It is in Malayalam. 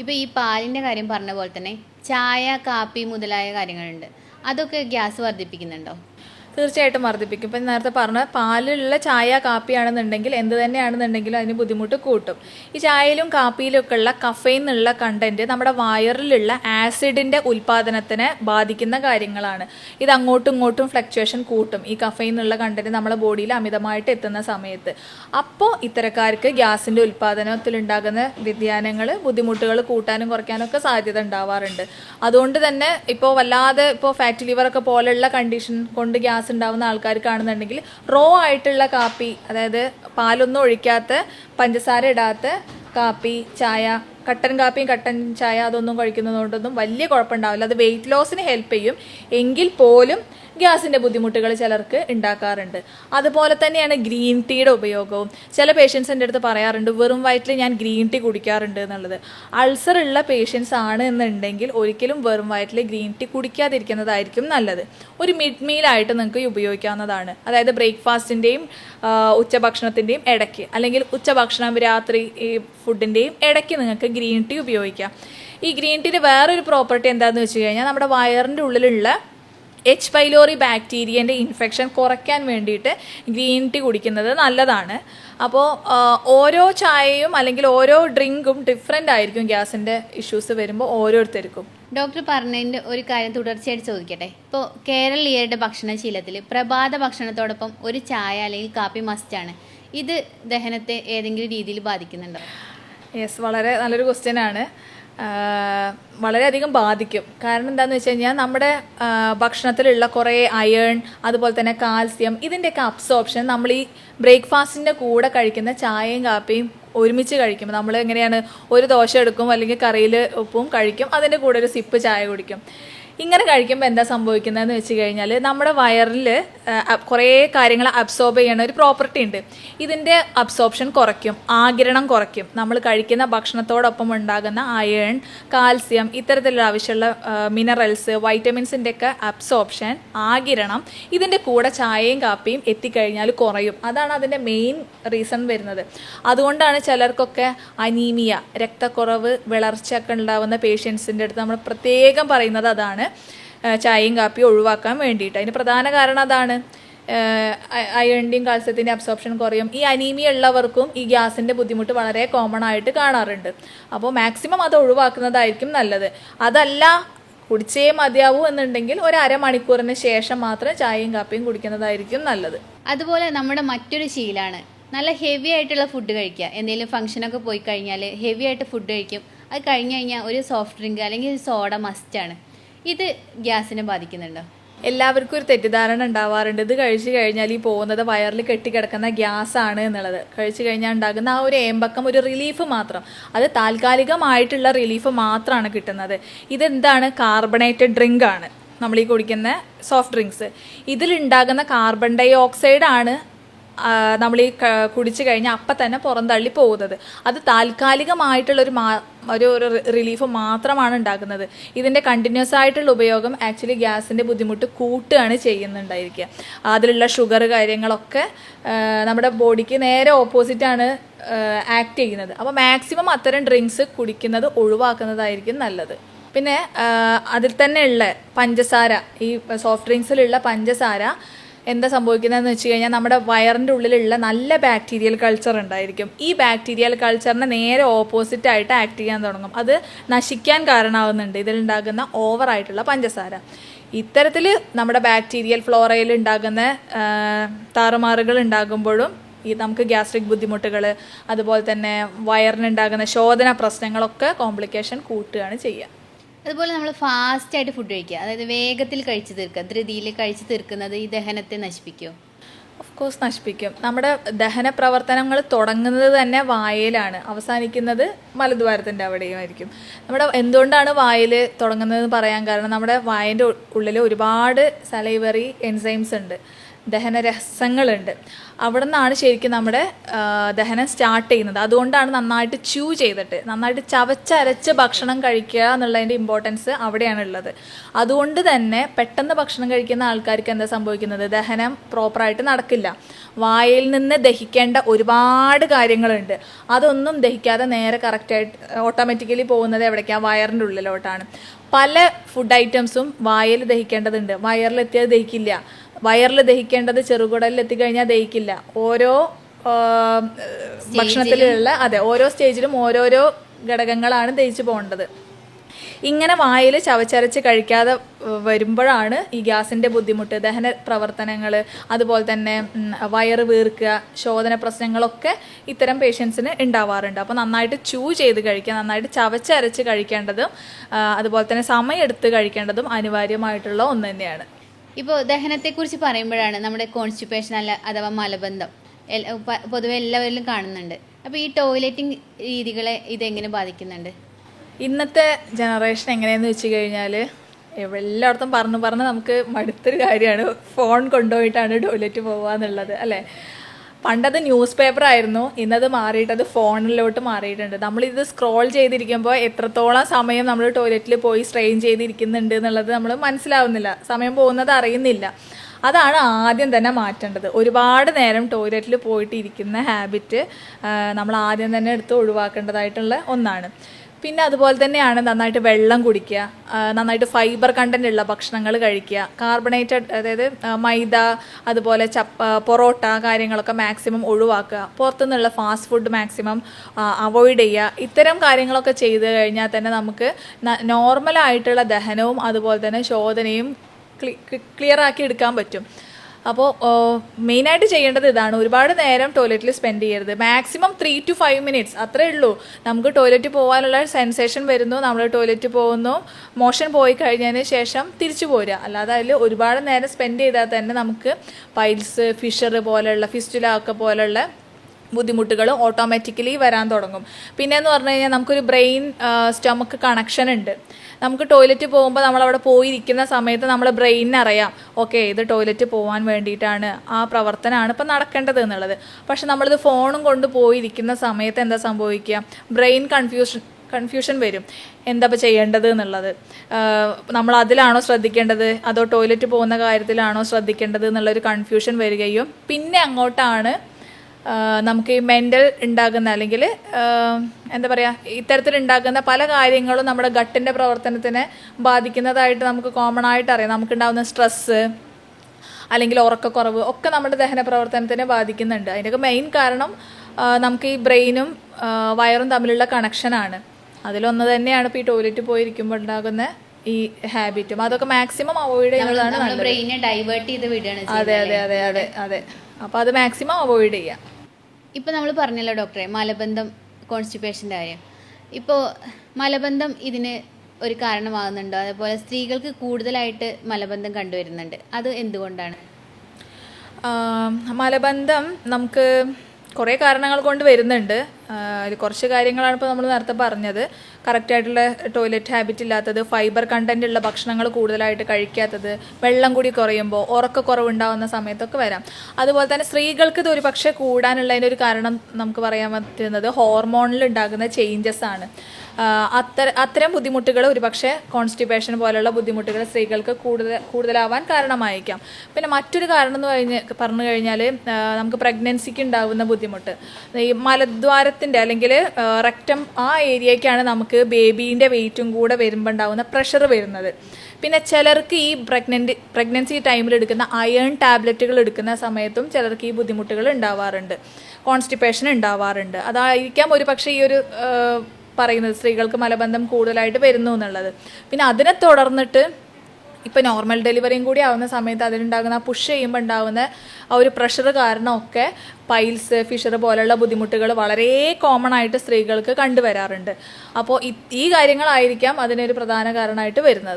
ഇപ്പോൾ ഈ പാലിന്റെ കാര്യം പറഞ്ഞ പോലെ തന്നെ ചായ കാപ്പി മുതലായ കാര്യങ്ങളുണ്ട്. അതൊക്കെ ഗ്യാസ് വർദ്ധിപ്പിക്കുന്നുണ്ടോ? തീർച്ചയായിട്ടും വർദ്ധിപ്പിക്കും ഇപ്പം നേരത്തെ പറഞ്ഞ പാലിലുള്ള ചായ കാപ്പിയാണെന്നുണ്ടെങ്കിൽ എന്ത് തന്നെയാണെന്നുണ്ടെങ്കിലും അതിന് ബുദ്ധിമുട്ട് കൂട്ടും. ഈ ചായയിലും കാപ്പിയിലും ഒക്കെ ഉള്ള കഫൈൻ എന്നുള്ള കണ്ടന്റ് നമ്മുടെ വയറിലുള്ള ആസിഡിന്റെ ഉൽപാദനത്തിനെ ബാധിക്കുന്ന കാര്യങ്ങളാണ്. ഇത് അങ്ങോട്ടും ഇങ്ങോട്ടും ഫ്ലക്ച്വേഷൻ കൂട്ടും. ഈ കഫൈൻ എന്നുള്ള കണ്ടന്റ് നമ്മുടെ ബോഡിയിൽ അമിതമായിട്ട് എത്തുന്ന സമയത്ത്. അപ്പോൾ ഇത്തരക്കാർക്ക് ഗ്യാസിന്റെ ഉൽപാദനത്തിൽ ഉണ്ടാകുന്ന വ്യതിയാനങ്ങൾ ബുദ്ധിമുട്ടുകൾ കൂട്ടാനും കുറയ്ക്കാനും ഒക്കെ സാധ്യത ഉണ്ടാവാറുണ്ട്. അതുകൊണ്ട് തന്നെ ഇപ്പോൾ വല്ലാതെ ഇപ്പോൾ ഫാറ്റ് ലിവർ ഒക്കെ പോലെയുള്ള കണ്ടീഷൻ കൊണ്ട് ഗ്യാസ് ഉണ്ടാവുന്ന ആൾക്കാർക്കാണെന്നുണ്ടെങ്കിൽ റോ ആയിട്ടുള്ള കാപ്പി അതായത് പാലൊന്നും ഒഴിക്കാത്ത പഞ്ചസാര ഇടാത്ത കാപ്പി ചായ കട്ടൻ കാപ്പിയും കട്ടൻ ചായ അതൊന്നും കഴിക്കുന്നതുകൊണ്ടൊന്നും വലിയ കുഴപ്പമുണ്ടാവില്ല. അത് വെയിറ്റ് ലോസിന് ഹെൽപ്പ് ചെയ്യും. എങ്കിൽ പോലും ഗ്യാസിന്റെ ബുദ്ധിമുട്ടുകൾ ചിലർക്ക് ഉണ്ടാക്കാറുണ്ട്. അതുപോലെ തന്നെയാണ് ഗ്രീൻ ടീയുടെ ഉപയോഗവും. ചില പേഷ്യൻസ് എന്റെ അടുത്ത് പറയാറുണ്ട് വെറും വയറ്റിൽ ഞാൻ ഗ്രീൻ ടീ കുടിക്കാറുണ്ട് എന്നുള്ളത്. അൾസർ ഉള്ള പേഷ്യൻസ് ആണ് എന്നുണ്ടെങ്കിൽ ഒരിക്കലും വെറും വയറ്റിൽ ഗ്രീൻ ടീ കുടിക്കാതിരിക്കുന്നതായിരിക്കും നല്ലത്. ഒരു മിഡ് മീലായിട്ട് നിങ്ങൾക്ക് ഉപയോഗിക്കാവുന്നതാണ്. അതായത് ബ്രേക്ക്ഫാസ്റ്റിന്റെയും ഉച്ചഭക്ഷണത്തിന്റെയും ഇടയ്ക്ക്. അല്ലെങ്കിൽ ഉച്ചഭക്ഷണം രാത്രി ഈ ഫുഡിന്റെയും ഇടയ്ക്ക് നിങ്ങൾക്ക് ഗ്രീൻ ടീ ഉപയോഗിക്കാം. ഈ ഗ്രീൻ ടീന്റെ വേറൊരു പ്രോപ്പർട്ടി എന്താണെന്ന് വെച്ച് കഴിഞ്ഞാൽ നമ്മുടെ വയറിന്റെ ഉള്ളിലുള്ള എച്ച് പൈലോറി ബാക്ടീരിയന്റെ ഇൻഫെക്ഷൻ കുറയ്ക്കാൻ വേണ്ടിയിട്ട് ഗ്രീൻ ടീ കുടിക്കുന്നത് നല്ലതാണ്. അപ്പോൾ ഓരോ ചായയും അല്ലെങ്കിൽ ഓരോ ഡ്രിങ്കും ഡിഫറെന്റ് ആയിരിക്കും ഗ്യാസിന്റെ ഇഷ്യൂസ് വരുമ്പോൾ ഓരോരുത്തർക്കും. ഡോക്ടർ പറഞ്ഞതിന്റെ ഒരു കാര്യം തുടർച്ചയായിട്ട് ചോദിക്കട്ടെ? ഇപ്പോൾ കേരളീയരുടെ ഭക്ഷണശീലത്തിൽ പ്രഭാത ഭക്ഷണത്തോടൊപ്പം ഒരു ചായ അല്ലെങ്കിൽ കാപ്പി മസ്റ്റാണ് ഇത് ദഹനത്തെ ഏതെങ്കിലും രീതിയിൽ ബാധിക്കുന്നുണ്ടോ? യെസ് വളരെ നല്ലൊരു ക്വസ്റ്റ്യൻ ആണ്. വളരെയധികം ബാധിക്കും. കാരണം എന്താണെന്ന് വെച്ച് കഴിഞ്ഞാൽ നമ്മുടെ ഭക്ഷണത്തിലുള്ള കുറേ അയൺ അതുപോലെ തന്നെ കാൽസ്യം ഇതിന്റെയൊക്കെ അബ്സോർപ്ഷൻ നമ്മൾ ഈ ബ്രേക്ക്ഫാസ്റ്റിന്റെ കൂടെ കഴിക്കുന്ന ചായയും കാപ്പിയും ഒരുമിച്ച് കഴിക്കും. നമ്മൾ എങ്ങനെയാണ് ഒരു ദോശ എടുക്കും അല്ലെങ്കിൽ കറിയിൽ ഉപ്പും കഴിക്കും. അതിന്റെ കൂടെ ഒരു സിപ്പ് ചായ കുടിക്കും. ഇങ്ങനെ കഴിക്കുമ്പോൾ എന്താ സംഭവിക്കുന്നതെന്ന് വെച്ച് കഴിഞ്ഞാൽ നമ്മുടെ വയറിൽ കുറേ കാര്യങ്ങൾ അബ്സോർബ് ചെയ്യണ ഒരു പ്രോപ്പർട്ടി ഉണ്ട്. ഇതിന്റെ അബ്സോർപ്ഷൻ കുറയ്ക്കും ആകിരണം കുറയ്ക്കും. നമ്മൾ കഴിക്കുന്ന ഭക്ഷണത്തോടൊപ്പം ഉണ്ടാകുന്ന അയൺ കാൽസ്യം ഇത്തരത്തിലുള്ള ആവശ്യമുള്ള മിനറൽസ് വൈറ്റമിൻസിന്റെ ഒക്കെ അബ്സോർപ്ഷൻ ആകിരണം ഇതിന്റെ കൂടെ ചായയും കാപ്പിയും എത്തിക്കഴിഞ്ഞാൽ കുറയും. അതാണ് അതിന്റെ മെയിൻ റീസൺ വരുന്നത്. അതുകൊണ്ടാണ് ചിലർക്കൊക്കെ അനീമിയ രക്തക്കുറവ് വിളർച്ചയൊക്കെ ഉണ്ടാവുന്ന പേഷ്യൻസിന്റെ അടുത്ത് നമ്മൾ പ്രത്യേകം പറയുന്നത് അതാണ്. ചായയും കാപ്പിയും ഒഴിവാക്കാൻ വേണ്ടിയിട്ട്. അതിന് പ്രധാന കാരണം അതാണ്. അയണിന്റെയും കാൽസ്യത്തിന്റെ അബ്സോർപ്ഷൻ കുറയും. ഈ അനീമിയ ഉള്ളവർക്കും ഈ ഗ്യാസിന്റെ ബുദ്ധിമുട്ട് വളരെ കോമൺ ആയിട്ട് കാണാറുണ്ട്. അപ്പോൾ മാക്സിമം അത് ഒഴിവാക്കുന്നതായിരിക്കും നല്ലത്. അതല്ല കുടിച്ചേ മതിയാവൂ എന്നുണ്ടെങ്കിൽ ഒരു അരമണിക്കൂറിന് ശേഷം മാത്രം ചായയും കാപ്പിയും കുടിക്കുന്നതായിരിക്കും നല്ലത്. അതുപോലെ നമ്മുടെ മറ്റൊരു ശീലാണ്. നല്ല ഹെവി ആയിട്ടുള്ള ഫുഡ് കഴിക്കുക. എന്തെങ്കിലും ഫംഗ്ഷനൊക്കെ പോയി കഴിഞ്ഞാൽ ഹെവി ആയിട്ട് ഫുഡ് കഴിക്കും. അത് കഴിഞ്ഞ് കഴിഞ്ഞാൽ ഒരു സോഫ്റ്റ് ഡ്രിങ്ക് അല്ലെങ്കിൽ സോഡ മസ്റ്റാണ് ഇത് ഗ്യാസിനെ ബാധിക്കുന്നുണ്ടോ? എല്ലാവർക്കും ഒരു തെറ്റിദ്ധാരണ ഉണ്ടാവാറുണ്ട്. ഇത് കഴിച്ചു കഴിഞ്ഞാൽ ഈ പോകുന്നത് വയറിൽ കെട്ടിക്കിടക്കുന്ന ഗ്യാസ് ആണ് എന്നുള്ളത്. കഴിച്ചു കഴിഞ്ഞാൽ ഉണ്ടാകുന്ന ആ ഒരു ഏമ്പക്കം ഒരു റിലീഫ് മാത്രം. അത് താൽക്കാലികമായിട്ടുള്ള റിലീഫ് മാത്രമാണ് കിട്ടുന്നത്. ഇതെന്താണ്? കാർബണേറ്റഡ് ഡ്രിങ്ക് ആണ്. നമ്മൾ ഈ കുടിക്കുന്ന സോഫ്റ്റ് ഡ്രിങ്ക്സ് ഇതിലുണ്ടാകുന്ന കാർബൺ ഡൈ ഓക്സൈഡ് ആണ് നമ്മൾ ഈ കുടിച്ചു കഴിഞ്ഞാൽ അപ്പം തന്നെ പുറന്തള്ളി പോകുന്നത്. അത് താൽക്കാലികമായിട്ടുള്ളൊരു മാ ഒരു ഒരു റിലീഫ് മാത്രമാണ് ഉണ്ടാക്കുന്നത്. ഇതിന്റെ കണ്ടിന്യൂസ് ആയിട്ടുള്ള ഉപയോഗം ആക്ച്വലി ഗ്യാസിന്റെ ബുദ്ധിമുട്ട് കൂട്ടുകയാണ് ചെയ്യുന്നുണ്ടായിരിക്കുക. അതിലുള്ള ഷുഗർ കാര്യങ്ങളൊക്കെ നമ്മുടെ ബോഡിക്ക് നേരെ ഓപ്പോസിറ്റാണ് ആക്ട് ചെയ്യുന്നത്. അപ്പോൾ മാക്സിമം അത്തരം ഡ്രിങ്ക്സ് കുടിക്കുന്നത് ഒഴിവാക്കുന്നതായിരിക്കും നല്ലത്. പിന്നെ അതിൽ തന്നെയുള്ള പഞ്ചസാര ഈ സോഫ്റ്റ് ഡ്രിങ്ക്സിലുള്ള പഞ്ചസാര എന്താ സംഭവിക്കുന്നതെന്ന് വെച്ച് കഴിഞ്ഞാൽ നമ്മുടെ വയറിന്റെ ഉള്ളിലുള്ള നല്ല ബാക്ടീരിയൽ കൾച്ചർ ഉണ്ടായിരിക്കും. ഈ ബാക്ടീരിയൽ കൾച്ചറിന് നേരെ ഓപ്പോസിറ്റ് ആയിട്ട് ആക്ട് ചെയ്യാൻ തുടങ്ങും. അത് നശിക്കാൻ കാരണമാവുന്നുണ്ട്. ഇതിലുണ്ടാകുന്ന ഓവറായിട്ടുള്ള പഞ്ചസാര. ഇത്തരത്തിൽ നമ്മുടെ ബാക്ടീരിയൽ ഫ്ലോറയിൽ ഉണ്ടാകുന്ന താറുമാറുകൾ ഉണ്ടാകുമ്പോഴും ഈ നമുക്ക് ഗ്യാസ്ട്രിക് ബുദ്ധിമുട്ടുകൾ അതുപോലെ തന്നെ വയറിനുണ്ടാകുന്ന ശോധന പ്രശ്നങ്ങളൊക്കെ കോംപ്ലിക്കേഷൻ കൂട്ടുകയാണ് ചെയ്യുക. അതുപോലെ നമ്മൾ ഫാസ്റ്റ് ആയിട്ട് ഫുഡ് കഴിക്കുക. അതായത് വേഗത്തിൽ കഴിച്ചു തീർക്കുക. ധൃതിയിൽ കഴിച്ചു തീർക്കുന്നത് ഈ ദഹനത്തെ നശിപ്പിക്കുമോ ഓഫ് കോഴ്സ് നശിപ്പിക്കും. നമ്മുടെ ദഹന പ്രവർത്തനങ്ങൾ തുടങ്ങുന്നത് തന്നെ വായയിലാണ് അവസാനിക്കുന്നത് മലദ്വാരത്തിന്റെ അവിടെയുമായിരിക്കും നമ്മുടെ എന്തുകൊണ്ടാണ് വായിൽ തുടങ്ങുന്നതെന്ന് പറയാൻ കാരണം നമ്മുടെ വായന്റെ ഉള്ളിൽ ഒരുപാട് സലൈവറി എൻസൈംസ് ഉണ്ട്. ദഹനരസങ്ങളുണ്ട്. അവിടെ നിന്നാണ് ശരിക്കും നമ്മുടെ ദഹനം സ്റ്റാർട്ട് ചെയ്യുന്നത്. അതുകൊണ്ടാണ് നന്നായിട്ട് ച്യൂ ചെയ്തിട്ട് നന്നായിട്ട് ചവച്ചരച്ച് ഭക്ഷണം കഴിക്കുക എന്നുള്ളതിന്റെ ഇമ്പോർട്ടൻസ് അവിടെയാണ് ഉള്ളത് അതുകൊണ്ട് തന്നെ പെട്ടെന്ന് ഭക്ഷണം കഴിക്കുന്ന ആൾക്കാർക്ക് എന്താ സംഭവിക്കുന്നത്? ദഹനം പ്രോപ്പറായിട്ട് നടക്കില്ല. വായിൽ നിന്ന് ദഹിക്കേണ്ട ഒരുപാട് കാര്യങ്ങളുണ്ട്. അതൊന്നും ദഹിക്കാതെ നേരെ കറക്റ്റായിട്ട് ഓട്ടോമാറ്റിക്കലി പോകുന്നത് എവിടേക്കാണ് വയറിന്റെ ഉള്ളിലോട്ടാണ്. പല ഫുഡ് ഐറ്റംസും വായിൽ ദഹിക്കേണ്ടതുണ്ട്. വയറിലെത്തിയത് ദഹിക്കില്ല. വയറിൽ ദഹിക്കേണ്ടത് ചെറുകുടലിൽ എത്തിക്കഴിഞ്ഞാൽ ദഹിക്കില്ല. ഓരോ ഭക്ഷണത്തിലുള്ള അതെ ഓരോ സ്റ്റേജിലും ഓരോരോ ഘടകങ്ങളാണ് ദഹിച്ചു പോകേണ്ടത്. ഇങ്ങനെ വായിൽ ചവച്ചരച്ച് കഴിക്കാതെ വരുമ്പോഴാണ് ഈ ഗ്യാസിന്റെ ബുദ്ധിമുട്ട് ദഹന പ്രവർത്തനങ്ങൾ അതുപോലെ തന്നെ വയറ് വീർക്കുക ശോധന പ്രശ്നങ്ങളൊക്കെ ഇത്തരം പേഷ്യൻസിന് ഉണ്ടാവാറുണ്ട്. അപ്പോൾ നന്നായിട്ട് ചൂ ചെയ്ത് കഴിക്കുക നന്നായിട്ട് ചവച്ചരച്ച് കഴിക്കേണ്ടതും അതുപോലെ തന്നെ സമയമെടുത്ത് കഴിക്കേണ്ടതും അനിവാര്യമായിട്ടുള്ള ഒന്ന് തന്നെയാണ്. ഇപ്പോൾ ദഹനത്തെക്കുറിച്ച് പറയുമ്പോഴാണ് നമ്മുടെ കോൺസ്റ്റിപ്പേഷൻ അല്ല അഥവാ മലബന്ധം. പൊതുവെ എല്ലാവരിലും കാണുന്നുണ്ട്. അപ്പോൾ ഈ ടോയ്ലറ്റിംഗ് രീതികളെ ഇതെങ്ങനെ ബാധിക്കുന്നുണ്ട്? ഇന്നത്തെ ജനറേഷൻ എങ്ങനെയാണെന്ന് വെച്ച് കഴിഞ്ഞാൽ എല്ലായിടത്തും പറഞ്ഞു പറഞ്ഞ് നമുക്ക് മടുത്തൊരു കാര്യമാണ്. ഫോൺ കൊണ്ടുപോയിട്ടാണ് ടോയ്ലറ്റ് പോകുക എന്നുള്ളത് അല്ലേ? പണ്ടത് ന്യൂസ് പേപ്പർ ആയിരുന്നു. ഇന്നത് മാറിയിട്ടത് ഫോണിലോട്ട് മാറിയിട്ടുണ്ട്. നമ്മളിത് സ്ക്രോൾ ചെയ്തിരിക്കുമ്പോൾ എത്രത്തോളം സമയം നമ്മൾ ടോയ്ലറ്റിൽ പോയി സ്ട്രെയിൻ ചെയ്തിരിക്കുന്നുണ്ട് എന്നുള്ളത് നമ്മൾ മനസ്സിലാവുന്നില്ല. സമയം പോകുന്നത് അറിയുന്നില്ല. അതാണ് ആദ്യം തന്നെ മാറ്റേണ്ടത്. ഒരുപാട് നേരം ടോയ്ലറ്റിൽ പോയിട്ട് ഇരിക്കുന്ന ഹാബിറ്റ് നമ്മൾ ആദ്യം തന്നെ എടുത്ത് ഒഴിവാക്കേണ്ടതായിട്ടുള്ള ഒന്നാണ്. പിന്നെ അതുപോലെ തന്നെയാണ് നന്നായിട്ട് വെള്ളം കുടിക്കുക നന്നായിട്ട് ഫൈബർ കണ്ടന്റ് ഉള്ള ഭക്ഷണങ്ങൾ കഴിക്കുക. കാർബണേറ്റഡ് അതായത് മൈദ അതുപോലെ ചപ്പ പൊറോട്ട കാര്യങ്ങളൊക്കെ മാക്സിമം ഒഴിവാക്കുക. പുറത്തുനിന്നുള്ള ഫാസ്റ്റ് ഫുഡ് മാക്സിമം അവോയ്ഡ് ചെയ്യുക. ഇത്തരം കാര്യങ്ങളൊക്കെ ചെയ്ത് കഴിഞ്ഞാൽ തന്നെ നമുക്ക് നോർമലായിട്ടുള്ള ദഹനവും അതുപോലെ തന്നെ ശോധനയും ക്ലിയർ ആക്കി എടുക്കാൻ പറ്റും. അപ്പോൾ മെയിനായിട്ട് ചെയ്യേണ്ടത് ഇതാണ്. ഒരുപാട് നേരം ടോയ്ലറ്റിൽ സ്പെൻഡ് ചെയ്യരുത്. Maximum three to five minutes അത്രേ ഉള്ളൂ. നമുക്ക് ടോയ്ലറ്റ് പോകാനുള്ള സെൻസേഷൻ വരുന്നു. നമ്മൾ ടോയ്ലറ്റ് പോകുന്നു. മോഷൻ പോയി കഴിഞ്ഞതിന് ശേഷം തിരിച്ചു പോരുക. അല്ലാതെ അതിൽ ഒരുപാട് നേരം സ്പെൻഡ് ചെയ്താൽ തന്നെ നമുക്ക് പൈൽസ് ഫിഷർ പോലെയുള്ള ഫിസ്റ്റുല ഒക്കെ പോലെയുള്ള ബുദ്ധിമുട്ടുകൾ ഓട്ടോമാറ്റിക്കലി വരാൻ തുടങ്ങും. പിന്നെ എന്ന് പറഞ്ഞു കഴിഞ്ഞാൽ നമുക്കൊരു ബ്രെയിൻ സ്റ്റമക്ക് കണക്ഷൻ ഉണ്ട്. നമുക്ക് ടോയ്ലറ്റ് പോകുമ്പോൾ നമ്മളവിടെ പോയിരിക്കുന്ന സമയത്ത് നമ്മുടെ ബ്രെയിനിന് അറിയാം. ഓക്കെ ഇത് ടോയ്ലറ്റ് പോകാൻ വേണ്ടിയിട്ടാണ് ആ പ്രവർത്തനമാണ് ഇപ്പം നടക്കേണ്ടത് എന്നുള്ളത്. പക്ഷെ നമ്മളിത് ഫോണും കൊണ്ട് പോയിരിക്കുന്ന സമയത്ത് എന്താ സംഭവിക്കുക? ബ്രെയിൻ കൺഫ്യൂഷൻ കൺഫ്യൂഷൻ വരും. എന്താ ഇപ്പം ചെയ്യേണ്ടത് എന്നുള്ളത്? നമ്മൾ അതിലാണോ ശ്രദ്ധിക്കേണ്ടത്? അതോ ടോയ്ലറ്റ് പോകുന്ന കാര്യത്തിലാണോ ശ്രദ്ധിക്കേണ്ടത് എന്നുള്ളൊരു കൺഫ്യൂഷൻ വരികയും പിന്നെ അങ്ങോട്ടാണ് നമുക്ക് ഈ മെന്റൽ ഉണ്ടാകുന്ന അല്ലെങ്കിൽ എന്താ പറയുക ഇത്തരത്തിൽ ഉണ്ടാകുന്ന പല കാര്യങ്ങളും നമ്മുടെ ഗട്ടിന്റെ പ്രവർത്തനത്തിനെ ബാധിക്കുന്നതായിട്ട് നമുക്ക് കോമൺ ആയിട്ട് അറിയാം. നമുക്കുണ്ടാകുന്ന സ്ട്രെസ്സ് അല്ലെങ്കിൽ ഉറക്കക്കുറവ് ഒക്കെ നമ്മുടെ ദഹന പ്രവർത്തനത്തിനെ ബാധിക്കുന്നുണ്ട്. അതിന്റെയൊക്കെ മെയിൻ കാരണം നമുക്ക് ഈ ബ്രെയിനും വയറും തമ്മിലുള്ള കണക്ഷനാണ് അതിലൊന്ന് തന്നെയാണ് ഇപ്പോൾ ഈ ടോയ്ലറ്റ് പോയിരിക്കുമ്പോൾ ഉണ്ടാകുന്ന ഈ ഹാബിറ്റും അതൊക്കെ മാക്സിമം അവോയ്ഡ് ചെയ്യുന്നതാണ് ബ്രെയിനെ ഡൈവേർട്ട് ചെയ്ത് വിടുകയാണ് അതെ അതെ അതെ അതെ അതെ. അപ്പോൾ അത് മാക്സിമം അവോയ്ഡ് ചെയ്യാം. ഇപ്പോൾ നമ്മൾ പറഞ്ഞല്ലോ ഡോക്ടറെ മലബന്ധം കോൺസ്റ്റിപ്പേഷന്റെ കാര്യം. ഇപ്പോൾ മലബന്ധം ഇതിന് ഒരു കാരണമാകുന്നുണ്ടോ? അതേപോലെ സ്ത്രീകൾക്ക് കൂടുതലായിട്ട് മലബന്ധം കണ്ടുവരുന്നുണ്ട്. അത് എന്തുകൊണ്ടാണ്? മലബന്ധം നമുക്ക് കുറേ കാരണങ്ങൾ കൊണ്ട് വരുന്നുണ്ട്. അതിൽ കുറച്ച് കാര്യങ്ങളാണ് ഇപ്പോൾ നമ്മൾ നേരത്തെ പറഞ്ഞത്. കറക്റ്റായിട്ടുള്ള ടോയ്ലറ്റ് ഹാബിറ്റ് ഇല്ലാത്തത് ഫൈബർ കണ്ടന്റ് ഉള്ള ഭക്ഷണങ്ങൾ കൂടുതലായിട്ട് കഴിക്കാത്തത് വെള്ളം കൂടി കുറയുമ്പോൾ ഉറക്കക്കുറവുണ്ടാവുന്ന സമയത്തൊക്കെ വരാം. അതുപോലെ തന്നെ സ്ത്രീകൾക്ക് ഇത് ഒരു പക്ഷേ കൂടാനുള്ളതിന്റെ ഒരു കാരണം നമുക്ക് പറയാൻ പറ്റുന്നത് ഹോർമോണിൽ ഉണ്ടാകുന്ന ചേഞ്ചസ് ആണ്. അത്തര അത്തരം ബുദ്ധിമുട്ടുകൾ ഒരുപക്ഷെ കോൺസ്റ്റിപ്പേഷൻ പോലുള്ള ബുദ്ധിമുട്ടുകൾ സ്ത്രീകൾക്ക് കൂടുതൽ കൂടുതലാവാൻ കാരണമായിരിക്കാം പിന്നെ മറ്റൊരു കാരണം എന്ന് പറഞ്ഞ് പറഞ്ഞു കഴിഞ്ഞാൽ നമുക്ക് പ്രഗ്നൻസിക്ക് ഉണ്ടാകുന്ന ബുദ്ധിമുട്ട്. ഈ മലദ്വാരത്തിന്റെ അല്ലെങ്കിൽ റെക്റ്റം ആ ഏരിയയ്ക്കാണ് നമുക്ക് ബേബീന്റെ വെയിറ്റും കൂടെ വരുമ്പോൾ ഉണ്ടാകുന്ന പ്രഷർ വരുന്നത്. പിന്നെ ചിലർക്ക് ഈ പ്രഗ്നന്റ് പ്രഗ്നൻസി ടൈമിൽ എടുക്കുന്ന അയൺ ടാബ്ലറ്റുകൾ എടുക്കുന്ന സമയത്തും ചിലർക്ക് ഈ ബുദ്ധിമുട്ടുകൾ ഉണ്ടാവാറുണ്ട്. കോൺസ്റ്റിപ്പേഷൻ ഉണ്ടാവാറുണ്ട്. അതായിരിക്കാം ഒരു പക്ഷേ ഈ ഒരു പറയുന്നത് സ്ത്രീകൾക്ക് മലബന്ധം കൂടുതലായിട്ട് വരുന്നു എന്നുള്ളത്. പിന്നെ അതിനെ തുടർന്നിട്ട് ഇപ്പം നോർമൽ ഡെലിവറിയും കൂടി ആവുന്ന സമയത്ത് അതിലുണ്ടാകുന്ന പുഷ് ചെയ്യുമ്പോൾ ഉണ്ടാകുന്ന ആ ഒരു പ്രഷർ കാരണമൊക്കെ പൈൽസ് ഫിഷർ പോലുള്ള ബുദ്ധിമുട്ടുകൾ വളരെ കോമൺ ആയിട്ട് സ്ത്രീകൾക്ക് കണ്ടുവരാറുണ്ട്. അപ്പോൾ ഈ കാര്യങ്ങളായിരിക്കാം അതിനൊരു പ്രധാന കാരണമായിട്ട് വരുന്നത്.